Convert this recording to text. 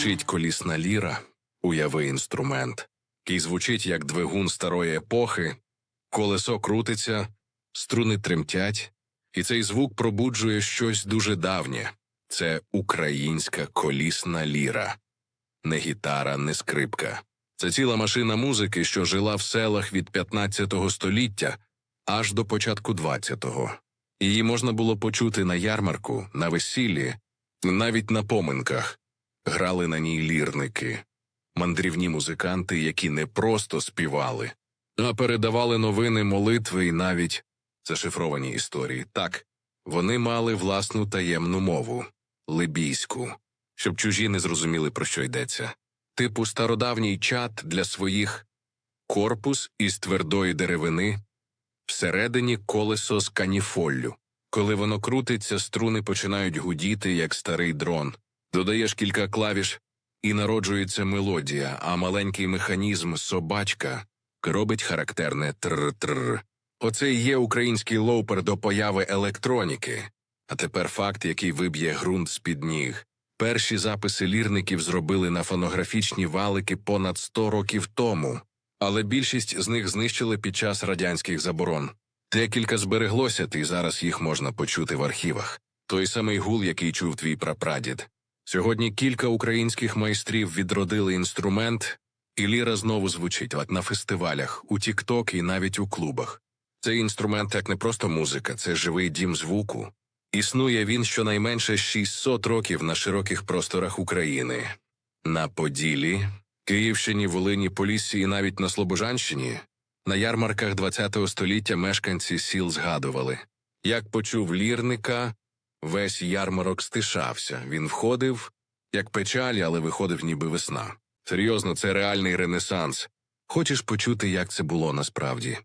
звучить колісна ліра, уяви інструмент, який звучить як двигун старої епохи, колесо крутиться, струни тремтять, і цей звук пробуджує щось дуже давнє. Це українська колісна ліра, не гітара, не скрипка. Це ціла машина музики, що жила в селах від 15 століття аж до початку 20-го. Її можна було почути на ярмарку, на весіллі, навіть на поминках. Грали на ній лірники, мандрівні музиканти, які не просто співали, а передавали новини, молитви і навіть зашифровані історії. Так, вони мали власну таємну мову либійську, щоб чужі не зрозуміли, про що йдеться. Типу стародавній чат для своїх корпус із твердої деревини, всередині колесо з каніфоллю. Коли воно крутиться, струни починають гудіти, як старий дрон. Додаєш кілька клавіш, і народжується мелодія, а маленький механізм собачка робить характерне тр-тр. Оце і є український лоупер до появи електроніки. А тепер факт, який виб'є ґрунт з-під ніг. Перші записи лірників зробили на фонографічні валики понад 100 років тому, але більшість з них знищили під час радянських заборон. Декілька збереглося, і зараз їх можна почути в архівах. Той самий гул, який чув твій прапрадід. Сьогодні кілька українських майстрів відродили інструмент, і ліра знову звучить на фестивалях, у Тік-Ток і навіть у клубах. Цей інструмент як не просто музика, це живий дім звуку. Існує він щонайменше 600 років на широких просторах України. На Поділі, Київщині, Волині, Поліссі і навіть на Слобожанщині на ярмарках ХХ століття мешканці сіл згадували. Як почув лірника, весь ярмарок стишався. Він входив, як печаль, але виходив ніби весна. Серйозно, це реальний ренесанс. Хочеш почути, як це було насправді?